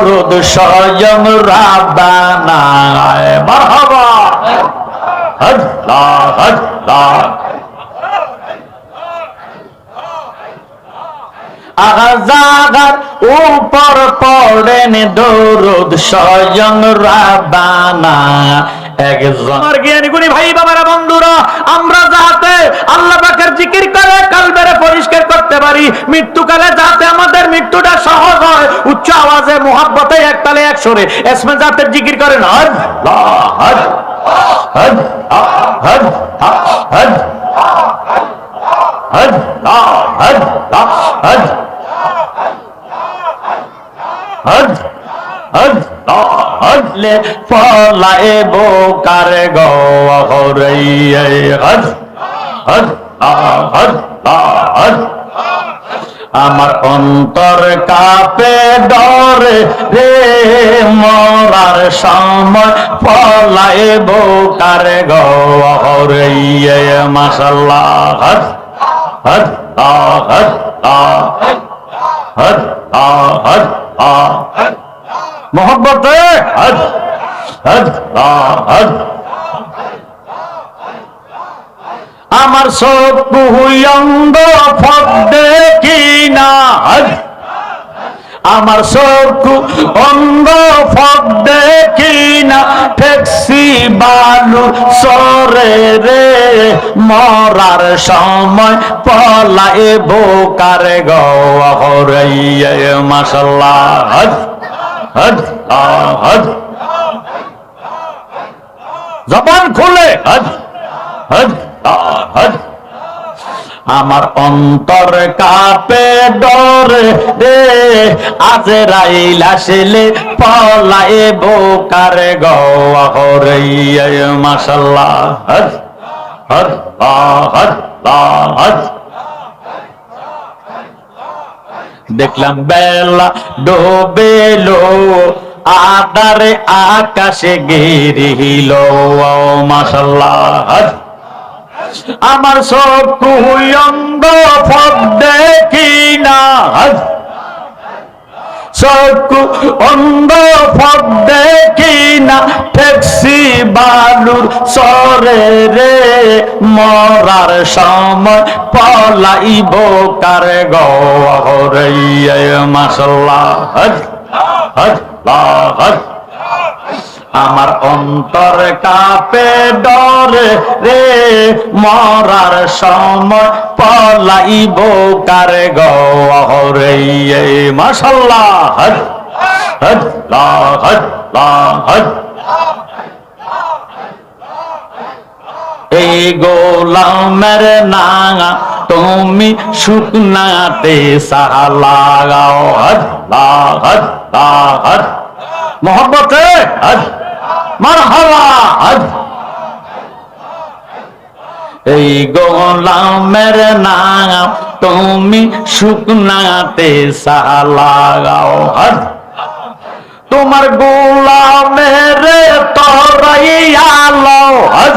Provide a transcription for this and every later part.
দরুদ স্বয়ং রাব্বানা মারহাবা। আল্লাহ উপর পড়েন দরদ স্বয়ং রাব্বানা যাতে জিকির করে পরিষ্কার করতে পারি, মৃত্যুকালে যাতে আমাদের মৃত্যুটা উচ্চ আওয়াজে, মোহাব্বতে একতালে এক সরে, এসমে জাতের জিকির করেন আল্লাহ আল্লাহ আল্লাহ হজ হজ হজলে ফলাए বোকার গহরইয়ে। হজ হজ হজ হজ। আমার অন্তর কাপে ডরে রে, মরার সময় ফলাए বোকার গহরইয়ে। মাশাল্লাহ, হজ হজ হজ হজ হজ হজ। হজ হজ। হজ। আমার সব কুহুয়ঙ্গ ফক দেখি না। আমার চক্ষু অঙ্গ ফক দেখি না। ট্যাক্সি বালু সরে রে। মরার সময় পলায় বোকার গহরাইয়ে মাসাল্লাহ হজ হজ জবান খুলে হজ হজ হজ আমার অন্তর কাপে ডরে রে, আজ রাইল আসলে পলায় বোকার গহরাইয়ে মাসাল্লাহ হজ হজ হজ হজ দেখলাম বেলা ডোবেলো আদারে আকাশে গেরিল। মাসাল্লাহ আমার সব ফক দেখি না চকু অন্ধ ফক দেখি না ট্যাক্সি বালুর সরে রে। মরার সময় পলাইব কার গরে মশলা হজ হজ হজ। আমার অন্তর কাপে ডরে রে, মরার সময় পলাইব কার গহরে মাসাল্লাহ হজ হজ হজ এই গোলামের নাঙা তুমি শুকনাতে সাহা লাগাও হজ হজ হজ মোহব্বতে হজ মারহাবা হজ এই গোলামের নাম তুমি শুকনাতে সালাগাও হজ তোমার গোলামের তরাই আলো হজ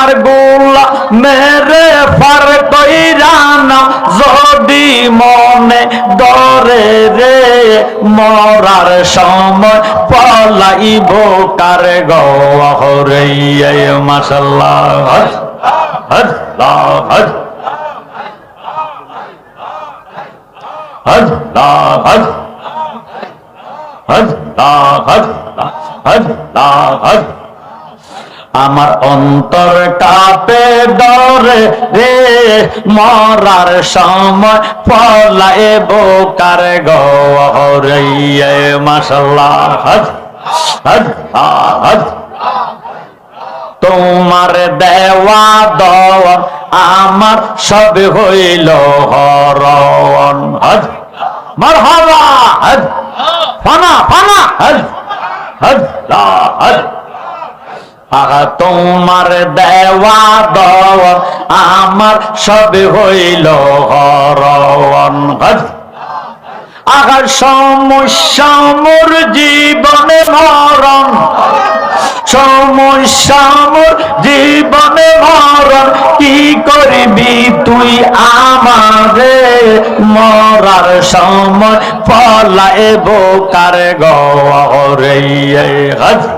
আমার গোলা মেরে ফার কইরানা যদি মনে দরে রে, মরার সময় পলাই বোকার গরে মাসাল্লাহ আল্লাহ আল্লাহ আল্লাহ আল্লাহ আল্লাহ আমার অন্তর কাপে ডরে রে, মরার সময় পলায় বোকার গহরে মাসাল্লাহ হজ হজ হজ। তোমার দেওয়া দন আমার সব হইল হরণ। হজ, মারহাবা। হজ, ফানা ফানা। হজ হজ হজ। আহা তোমার দেওয়া দন আমার সব হইল হরণ আগার সমস্যা মোর জীবনে মরণ সমস্যা মোর জীবনে মরণ, কি করবি তুই আমারে? মরার সময় পলায় বোকার গরে হজ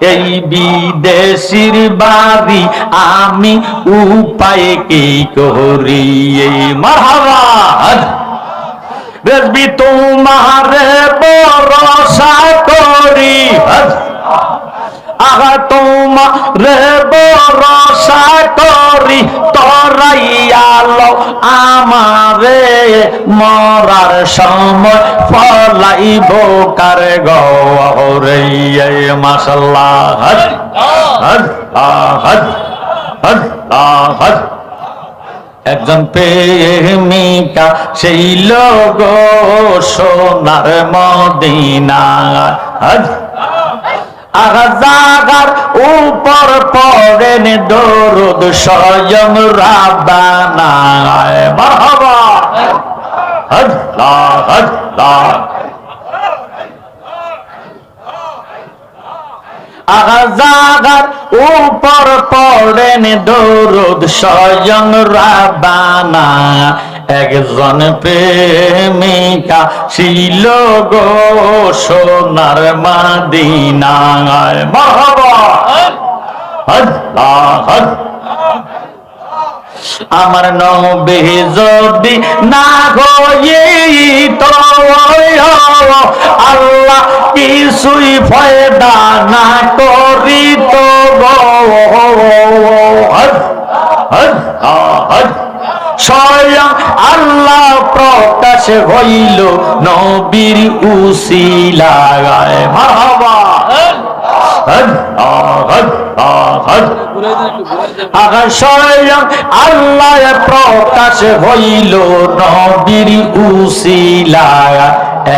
এই বিদেশির বাড়ি আমি উপায় কি করি? তোমার রেজবি তোমারে বরসা করি। আহা, তোমার বরসা করি। তরাইয়ালো আমারে মরার সময় ফলাইব কার গৌরে মাসাল্লাহ হজ হজ হজ হজ হজ। একজন প্রেমিকা সেই লোক সোনার মদিনা আগা জাগার উপর পড়েন দরুদ স্বয়ং রাবানা মারহাবা। আল্লাহ আল্লাহ। আগাজাগার উপর পড়েন দরুদ স্বয়ং রাবানা একজন প্রেমিকা ছিল গো সোনার আল্লাহ। আমার নবে যদি না তো আল্লাহ কিছুই ফয়দা না করি তো স্বয়ং আল্লাহ প্রকাশ হইল নবীর উসিলায়। মারহাবা। আল্লাহ প্রকাশ হইল নবীর উসিলা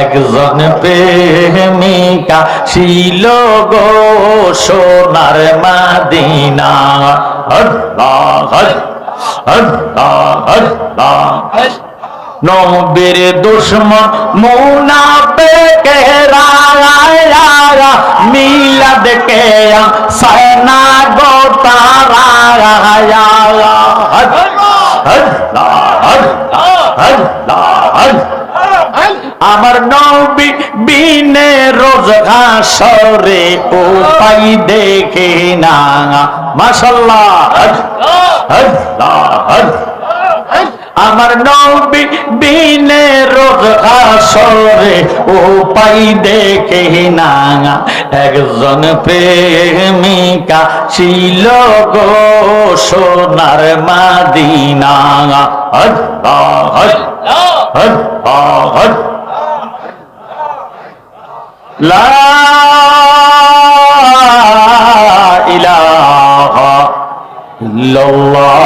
একজন প্রেমিকা ছিল গো সোনার মাদিনা। আল্লাহ আল্লাহ আল্লাহ নবীর দুশ্মন মুনাফেকেরা মিলাদ কে সেনা গোতারা হল্লা হল্লা হল্লা হল্লা আমার নবী বিনে রোজ ও পাই দেখে না। মাশাল্লাহ। আমার নবী বিনে রোজ আসরে ও পাই দেখে না একজন প্রেমিকা ছিল গো সোনার মাদিনা। লা ইলাহা ইল্লাল্লাহু।